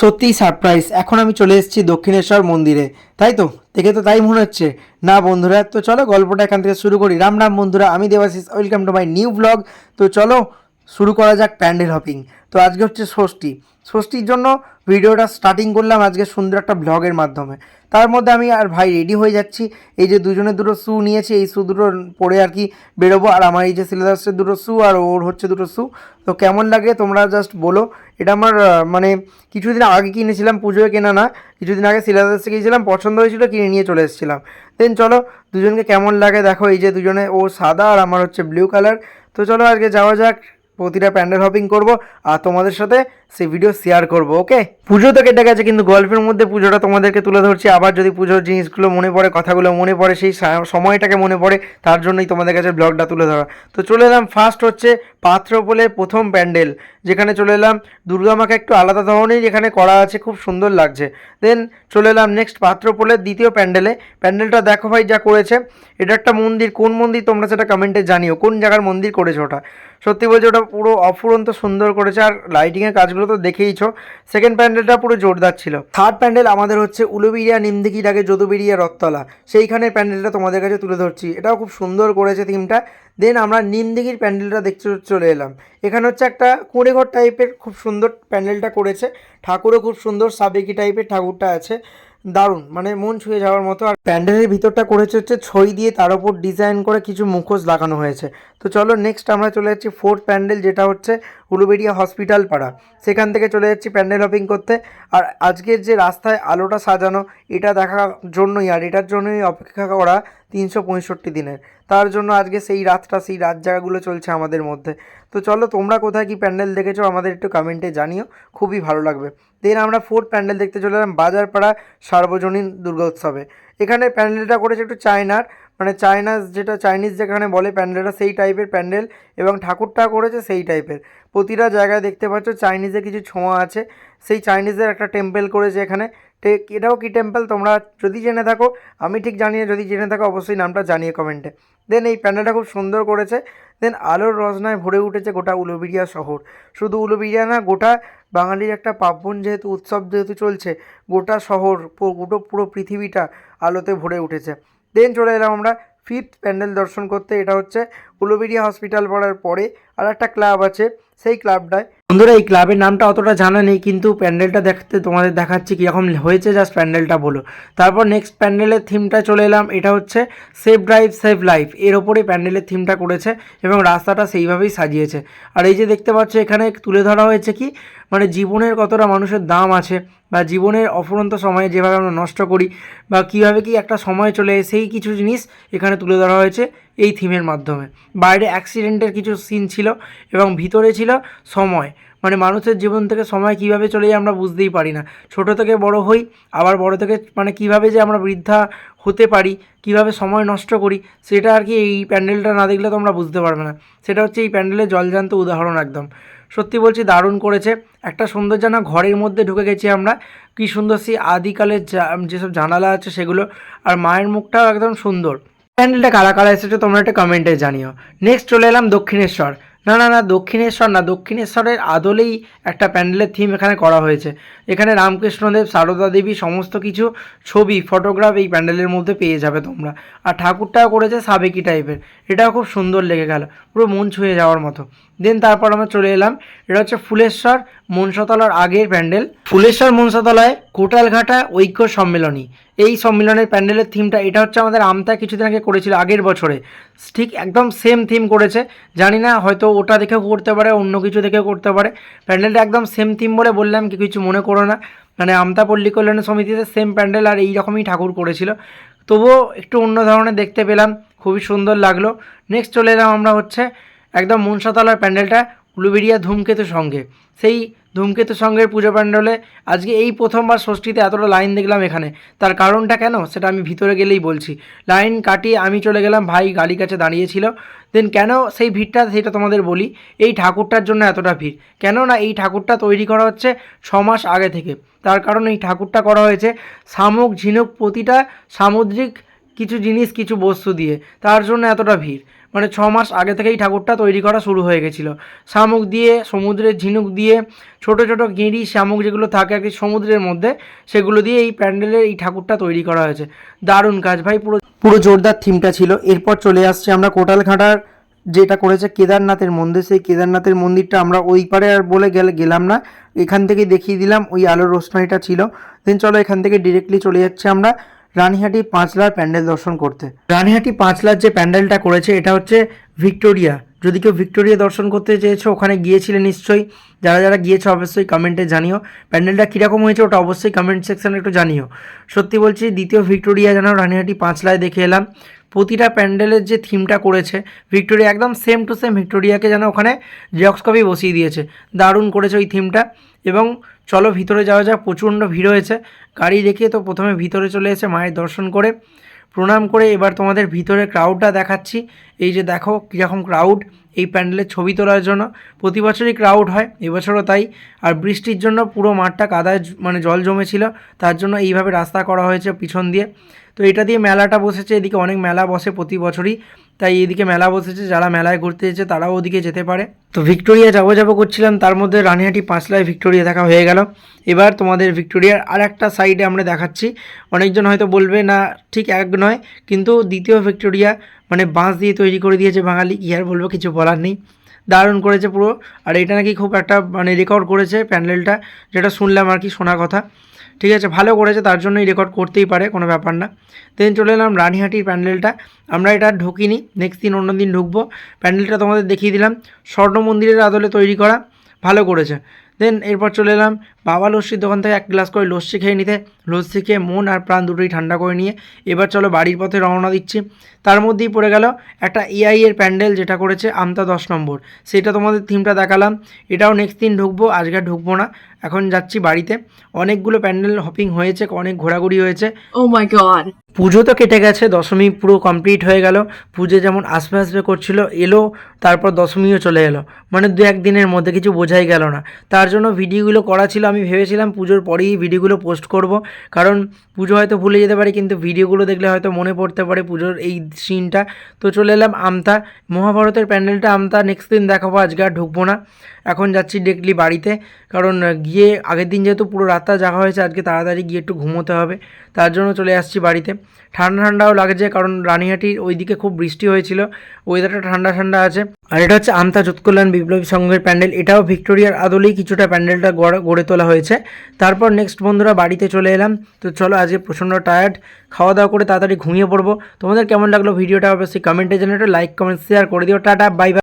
সত্যিই সারপ্রাইজ এখন আমি চলে এসেছি দক্ষিণেশ্বর মন্দিরে। তাই তো? দেখে তো তাই মনে হচ্ছে। না বন্ধুরা, তো চলো গল্পটা এখান থেকে শুরু করি। রাম রাম বন্ধুরা, আমি Debashis welcome to my new blog তো চলো, শুরু করা যাক প্যান্ডেল হপিং তো আজকে হচ্ছে ষষ্ঠী। ষষ্ঠীর জন্য ভিডিওটা স্টার্টিং করলাম আজকে সুন্দর একটা ব্লগের মাধ্যমে। তার মধ্যে আমি আর ভাই রেডি হয়ে যাচ্ছি। এই যে দুজনে দুটো শ্যু নিয়েছি, এই শ্যু দুটো পরে আর কি বেরোবো। আর আমার এই যে সিলেবাসের দুটো শ্যু আর ওর হচ্ছে দুটো শ্যু তো কেমন লাগে তোমরা জাস্ট বলো। এটা আমার মানে কিছুদিন আগে কিনেছিলাম, পুজোয় কেনা না। কিছুদিন আগে সিলেবাসে গিয়েছিলাম, পছন্দ হয়েছিল, কিনে নিয়ে চলে এসেছিলাম। দেন চলো, দুজনকে কেমন লাগে দেখো। এই যে দুজনে, ও সাদা আর আমার হচ্ছে ব্লু কালার তো চলো আজকে যাওয়া যাক। প্রতিটা প্যান্ডেল হপিং করব আর তোমাদের সাথে সেই ভিডিও শেয়ার করব ওকে পুজো তো কেটে গেছে, কিন্তু গল্পের মধ্যে পুজোটা তোমাদেরকে তুলে ধরছি। আবার যদি পুজোর জিনিসগুলো মনে পড়ে, কথাগুলো মনে পড়ে, সেই সময়টাকে মনে পড়ে, তার জন্যই তোমাদের কাছে ব্লগটা তুলে ধরা। তো চলে এলাম ফার্স্ট হচ্ছে পাত্রপোলের প্রথম প্যান্ডেল, যেখানে চলে এলাম। দুর্গা মাকে একটু আলাদা ধরনেরই এখানে করা আছে, খুব সুন্দর লাগছে। দেন চলে এলাম নেক্সট পাত্রপোলের দ্বিতীয় প্যান্ডেলে। প্যান্ডেলটা দেখো ভাই যা করেছে। এটা একটা মন্দির, কোন মন্দির তোমরা সেটা কমেন্টে জানিও, কোন জায়গার মন্দির করেছে ওটা। সত্যি বলছি ওটা পুরো অফুরন্ত সুন্দর করেছে, আর লাইটিংয়ের কাজগুলো তো দেখেইছো। সেকেন্ড প্যান্ডেলটা পুরো জোরদার ছিল। থার্ড প্যান্ডেল আমাদের হচ্ছে উলুবিরিয়া নিমদিঘির আগে যদুবিরিয়া রথতলা। সেইখানের প্যান্ডেলটা তোমাদের কাছে তুলে ধরছি। এটাও খুব সুন্দর করেছে থিমটা দেন আমরা নিমদিঘির প্যান্ডেলটা দেখতে চলে এলাম। এখানে হচ্ছে একটা কুঁড়েঘর টাইপের খুব সুন্দর প্যান্ডেলটা করেছে। ঠাকুরও খুব সুন্দর সাবেকি টাইপের ঠাকুরটা আছে। দারুণ মানে মন ছুঁয়ে যাওয়ার মতো। আর প্যান্ডেলের ভিতরটা করেছে হচ্ছে ছই দিয়ে, তার উপর ডিজাইন করে কিছু মুখোশ লাগানো হয়েছে। তো চলো নেক্সট আমরা চলে যাচ্ছি ফোর্থ প্যান্ডেল, যেটা হচ্ছে উলুবেড়িয়া হসপিটাল পাড়া। সেখান থেকে চলে যাচ্ছি প্যান্ডেল হপিং করতে। আর আজকের যে রাস্তায় আলোটা সাজানো, এটা দেখার জন্যই, আর এটার জন্যই অপেক্ষা করা তিনশো পঁয়ষট্টি দিনের। তার জন্য আজকে সেই রাতটা, সেই রাত জায়গাগুলো চলছে আমাদের মধ্যে। তো চলো তোমরা কোথায় কি প্যান্ডেল দেখেছ আমাদের একটু কমেন্টে জানিও, খুবই ভালো লাগবে। দেন আমরা ফোর্থ প্যান্ডেল দেখতে চলে এলাম বাজারপাড়া সার্বজনীন দুর্গোৎসবে এখানে প্যান্ডেলটা করেছে একটু চায়নার মানে চায়নাস যেটা চাইনিজ যেখানে বলে প্যান্ডেলটা সেই টাইপের প্যান্ডেল এবং ঠাকুরটা করেছে সেই টাইপের প্রতিটা জায়গায় দেখতে পাচ্ছ চাইনিজে কিছু ছোঁয়া আছে, সেই চাইনিজের একটা টেম্পেল করেছে এখানে। এটাও কি টেম্পল তোমরা যদি জেনে থাকো, আমি ঠিক জানিয়ে যদি জেনে থাকো অবশ্যই নামটা জানিয়ে কমেন্টে। দেন এই প্যান্ডেলটা খুব সুন্দর করেছে। দেন আলোর রচনায় ভরে উঠেছে গোটা উলুবিরিয়া শহর। শুধু উলুবিরিয়া না, গোটা বাঙালির একটা পার্বণ যেহেতু, উৎসব যেহেতু চলছে, গোটা শহর গোটা, পুরো পৃথিবীটা আলোতে ভরে উঠেছে। দেন চলে এলাম আমরা ফিফথ প্যান্ডেল দর্শন করতে। এটা হচ্ছে উলুবেড়িয়া হসপিটাল পড়ার পরে আর একটা ক্লাব আছে। সেই ক্লাবটায়। বন্ধুরা, এই ক্লাবের নামটা অতটা জানা নেই, কিন্তু প্যান্ডেলটা দেখতে তোমাদের দেখাচ্ছি কীরকম হয়েছে। জাস্ট প্যান্ডেলটা বলো। তারপর নেক্সট প্যান্ডেলের থিমটা চলে এলাম, এটা হচ্ছে সেফ ড্রাইভ সেভ লাইফ এর ওপরে প্যান্ডেলের থিমটা করেছে এবং রাস্তাটা সেইভাবেই সাজিয়েছে। আর এই যে দেখতে পাচ্ছ, এখানে তুলে ধরা হয়েছে কি মানে জীবনের কতটা মানুষের দাম আছে বা জীবনের অফুরন্ত সময়ে যেভাবে আমরা নষ্ট করি বা কীভাবে কি একটা সময় চলে সেই কিছু জিনিস এখানে তুলে ধরা হয়েছে। এই থিমের মাধ্যমে। বাইরে অ্যাক্সিডেন্টের কিছু সিন ছিল এবং ভিতরে ছিল সময়। মানে মানুষের জীবন থেকে সময় কীভাবে চলে যায় আমরা বুঝতেই পারি না। ছোট থেকে বড় হই, আবার বড় থেকে মানে কীভাবে যে আমরা বৃদ্ধা হতে পারি, কীভাবে সময় নষ্ট করি, সেটা আর কি এই প্যান্ডেলটা না দেখলে তোমরা বুঝতে পারবে না। সেটা হচ্ছে এই প্যান্ডেলের জলজান্ত উদাহরণ একদম। সত্যি বলছি, দারুণ করেছে। একটা সুন্দর জানা ঘরের মধ্যে ঢুকে গেছি আমরা। কি সুন্দর সেই আদিকালের যেসব জানালা আছে সেগুলো। আর মায়ের মুখটাও একদম সুন্দর। প্যান্ডেলটা কারা কারা এসেছে তোমরা একটা কমেন্টে জানিও। নেক্সট চলে এলাম দক্ষিণেশ্বর। না না না, দক্ষিণেশ্বর না, দক্ষিণেশ্বরের আদলেই একটা প্যান্ডেলের থিম এখানে করা হয়েছে। এখানে রামকৃষ্ণদেব, সারদা দেবী সমস্ত কিছু ছবি ফটোগ্রাফ এই প্যান্ডেলের মধ্যে পেয়ে যাবে তোমরা। আর ঠাকুরটাও করেছে সাবেকি টাইপের এটাও খুব সুন্দর লেগে গেল। পুরো মন ছুঁয়ে যাওয়ার মতো। দেন তারপর আমরা চলে এলাম। এটা হচ্ছে ফুলেশ্বর মনসাতলার আগের প্যান্ডেল। ফুলেশ্বর মনসাতলায় কোটালঘাটা ঐক্য সম্মেলনী। এই সম্মেলনের প্যান্ডেলের থিমটা এটা হচ্ছে আমাদের আমতা কিছুদিন আগে করেছিল আগের বছরে। ঠিক একদম সেম থিম করেছে। জানি না, হয়তো ওটা দেখেও করতে পারে, অন্য কিছু দেখেও করতে পারে। প্যান্ডেলটা একদম সেম থিম বলে বললাম, কি কিছু মনে করো না। মানে আমতা পল্লী কল্যাণ সমিতিতে সেম প্যান্ডেল আর এই রকমই ঠাকুর করেছিল। তবুও একটু অন্য ধরনের দেখতে পেলাম, খুবই সুন্দর লাগল। নেক্সট চলে এলাম আমরা হচ্ছে একদম মনসাতলার প্যান্ডেলটা উলুবেড়িয়া ধূমকেতু সঙ্গে। সেই ধূমকেতু সঙ্গের পুজো প্যান্ডেলে আজকে এই প্রথমবার ষষ্ঠীতে এতটা লাইন দেখলাম এখানে। তার কারণটা কেন? সেটা আমি ভিতরে গেলেই বলছি। লাইন কাটিয়ে আমি চলে গেলাম, ভাই গাড়ি কাছে দাঁড়িয়েছিল। দেন কেন সেই ভিড়টা, সেটা তোমাদের বলি। এই ঠাকুরটার জন্য এতটা ভিড়। কেন না এই ঠাকুরটা তৈরি করা হচ্ছে ছ মাস আগে থেকে। তার কারণ এই ঠাকুরটা করা হয়েছে শামুক, ঝিনুক প্রতিটা সামুদ্রিক কিছু জিনিস, কিছু বস্তু দিয়ে। তার জন্য এতটা ভিড়। মানে ছ মাস আগে থেকেই ঠাকুরটা তৈরি করা শুরু হয়ে গেছিল। শামুক দিয়ে, সমুদ্রের ঝিনুক দিয়ে, ছোট ছোট গেঁড়ি, শামুক যেগুলো থাকে আর কি সমুদ্রের মধ্যে, সেগুলো দিয়ে এই প্যান্ডেলের এই ঠাকুরটা তৈরি করা হয়েছে। দারুণ কাজ ভাই, পুরো পুরো জোরদার থিমটা ছিল। এরপর চলে আসছে আমরা কোটালঘাটার, যেটা করেছে কেদারনাথের মন্দির। সেই কেদারনাথের মন্দিরটা আমরা ওই পারে আর বলে গেলে গেলাম না। এখান থেকে দেখিয়ে দিলাম, ওই আলোর রোশনাইটা ছিল। দেন চলো এখান থেকে ডিরেক্টলি চলে যাচ্ছে আমরা। রানীহাটি পাঁচলার প্যান্ডেল দর্শন করতে। রানীহাটি পাঁচলার যে প্যান্ডেলটা করেছে, এটা হচ্ছে ভিক্টোরিয়া। যদি কেউ ভিক্টোরিয়া দর্শন করতে চেয়েছো, ওখানে গিয়েছিলে নিশ্চয়ই। যারা যারা গিয়েছো, অবশ্যই কমেন্টে জানিও। প্যান্ডেলটা কীরকম হয়েছে, ওটা অবশ্যই কমেন্ট সেকশানে একটু জানিও। সত্যি বলছি, দ্বিতীয় ভিক্টোরিয়া যেন রানীহাটি পাঁচলায় দেখে এলাম। প্রতিটা প্যান্ডেলের যে থিমটা করেছে, ভিক্টোরিয়া একদম সেম টু সেম ভিক্টোরিয়াকে যেন ওখানে জেরক্স কপি বসিয়ে দিয়েছে। দারুণ করেছে ওই থিমটা। এবং চলো ভিতরে যাওয়া যাক, প্রচণ্ড ভিড় হয়েছে। গাড়ি রেখে তো প্রথমে ভিতরে চলে এসে মায়ের দর্শন করে। প্রণাম করে এবার তোমাদের ভিতরে ক্রাউডটা দেখাচ্ছি। এই যে দেখো, কীরকম ক্রাউড এই প্যান্ডেলের ছবি তোলার জন্য। প্রতি বছরই ক্রাউড হয়, এবছরও তাই। আর বৃষ্টির জন্য পুরো মাঠটা কাদায় মানে জল জমেছিল। তার জন্য এইভাবে রাস্তা করা হয়েছে পিছন দিয়ে। তো এটা দিয়ে মেলাটা বসেছে, এদিকে অনেক মেলা বসে প্রতি বছরই। তাই এদিকে মেলা বসেছে, যারা মেলায় ঘুরতে এসেছে তারাও ওদিকে যেতে পারে। তো ভিক্টোরিয়া যাব যাব করছিলাম, তার মধ্যে রানিহাটি পাঁচলায় ভিক্টোরিয়া দেখা হয়ে গেল। এবার তোমাদের ভিক্টোরিয়ার আর একটা সাইডে আমরা দেখাচ্ছি। অনেকজন হয়তো বলবে, না, ঠিক এক নয়। কিন্তু দ্বিতীয় ভিক্টোরিয়া মানে বাঁশ দিয়ে তৈরি করে দিয়েছে বাঙালি, কি আর বলব, কিছু বলার নেই। দারুণ করেছে পুরো। আর এটা নাকি খুব একটা মানে রেকর্ড করেছে প্যান্ডেলটা, যেটা শুনলাম আর কি শোনা কথা। ঠিক আছে, ভালো করেছে, তার জন্যই রেকর্ড করতেই পারে, কোনো ব্যাপার না। দেন চলে এলাম রানিহাটির প্যান্ডেলটা। আমরা এটা ঢুকিনি নেক্সট দিন, অন্য দিন ঢুকবো। প্যান্ডেলটা তোমাদের দেখিয়ে দিলাম। স্বর্ণ মন্দিরের আদলে তৈরি করা, ভালো করেছে। দেন এরপর চলে এলাম বাবা লস্যির দোকান থেকে এক গ্লাস করে লস্যি খেয়ে নিতে। লস্যি খেয়ে মন আর প্রাণ দুটোই ঠান্ডা করে নিয়ে এবার চলো বাড়ির পথে রওনা দিচ্ছি। তার মধ্যেই পড়ে গেল একটা এআই এর প্যান্ডেল যেটা করেছে আমতা দশ নম্বর। সেটা তোমাদের থিমটা দেখালাম। এটাও নেক্সট দিন ঢুকবো আজকে ঢুকবো না। এখন যাচ্ছি বাড়িতে। অনেকগুলো প্যান্ডেল হপিং হয়েছে অনেক ঘোরাঘুরি হয়েছে। Oh my god. পুজো তো কেটে গেছে দশমী পুরো কমপ্লিট হয়ে গেল। পুজো যেমন আসবে আসবে করছিল এলো তারপর দশমীও চলে এলো। মানে দু একদিনের মধ্যে কিছু বোঝাই গেল না। তার জন্য ভিডিওগুলো করা ছিল আমি ভেবেছিলাম পুজোর পরেই ভিডিওগুলো পোস্ট করব। কারণ পুজো হয়তো ভুলে যেতে পারে, কিন্তু ভিডিওগুলো দেখলে হয়তো মনে পড়তে পারে পুজোর এই সিনটা তো চলে এলাম আমতা। মহাভারতের প্যান্ডেলটা আমতা নেক্সট দিন দেখাবো, আজকে আর ঢুকবো না। এখন যাচ্ছি ডিরেক্টলি বাড়িতে। কারণ গিয়ে আগের দিন যেহেতু পুরো রাতটা জাগা হয়েছে, আজকে তাড়াতাড়ি গিয়ে একটু ঘুমোতে হবে। তার জন্য চলে আসছি বাড়িতে। ঠান্ডা ঠান্ডাও লাগছে, কারণ রানীহাটির ওইদিকে খুব বৃষ্টি হয়েছিল। ওয়েদারটা ঠান্ডা ঠান্ডা আছে। আর এটা হচ্ছে আমতা যুৎকল্যাণ বিপ্লবী সংঘের প্যান্ডেল। এটাও ভিক্টোরিয়ার আদলেই কিছুটা প্যান্ডেলটা গড়ে তোলা হয়েছে। তারপর নেক্সট বন্ধুরা বাড়িতে চলে এলাম। তো চলো আজকে প্রচণ্ড টায়ার্ড খাওয়া দাওয়া করে তাড়াতাড়ি ঘুমিয়ে পড়ব। তোমাদের কেমন লাগল ভিডিওটা অবশ্যই কমেন্টে জানিয়ে লাইক কমেন্ট শেয়ার করে দিও। Tata bye bye